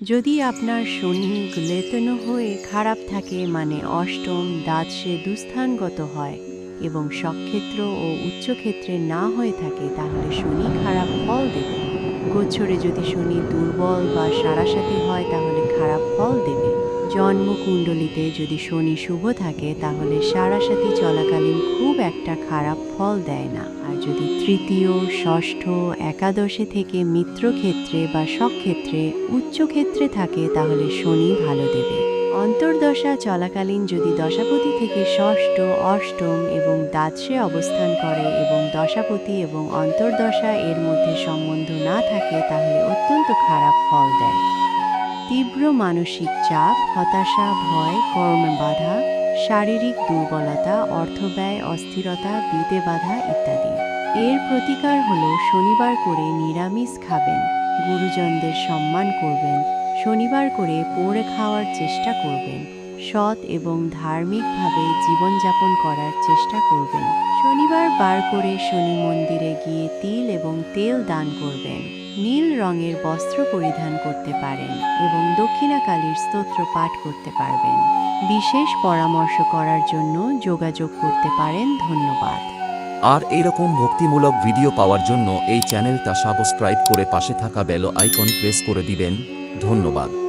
যদি আপনার শনি গ্লেতন হয়ে খারাপ থাকে মানে অষ্টম দ্বাদশে দুস্থানগত হয় এবং সক্ষেত্র ও উচ্চক্ষেত্রে না হয়ে থাকে, তাহলে শনি খারাপ ফল দেবে। গোছরে যদি শনি দুর্বল বা সারাসাতি হয়, তাহলে খারাপ ফল দেবে। জন্মকুণ্ডলিতে যদি শনি শুভ থাকে, তাহলে সারাসাতি চলাকালীন খুব একটা খারাপ ফল দেয় না। আর যদি তৃতীয়, ষষ্ঠ, একাদশে থেকে মিত্রক্ষেত্রে বা সক্ষেত্রে উচ্চক্ষেত্রে থাকে, তাহলে শনি ভালো দেবে। অন্তর্দশা চলাকালীন যদি দশাপতি থেকে ষষ্ঠ, অষ্টম এবং দ্বাদশে অবস্থান করে এবং দশাপতি এবং অন্তর্দশা এর মধ্যে সম্বন্ধ না থাকে, তাহলে অত্যন্ত খারাপ ফল দেয়। তীব্র মানসিক চাপ, হতাশা, ভয়, কর্মে বাধা, শারীরিক দুর্বলতা, অর্থব্যয়, অস্থিরতা বিদে বাধা ইত্যাদি। এর প্রতিকার হল শনিবার করে নিরামিষ খাবেন, গুরুজনদের সম্মান করবেন, শনিবার করে পড়ে খাওয়ার চেষ্টা করবেন, সৎ এবং ধার্মিকভাবে জীবনযাপন করার চেষ্টা করবেন। শনিবার বার করে শনি মন্দিরে গিয়ে তিল এবং তেল দান করবেন। নীল রঙের বস্ত্র পরিধান করতে পারেন এবং দক্ষিণাকালীর স্তোত্র পাঠ করতে পারবেন। বিশেষ পরামর্শ করার জন্য যোগাযোগ করতে পারেন। ধন্যবাদ। আর এইরকম ভক্তিমূলক ভিডিও পাওয়ার জন্য এই চ্যানেলটা সাবস্ক্রাইব করে পাশে থাকা বেল আইকন প্রেস করে দিবেন। ধন্যবাদ।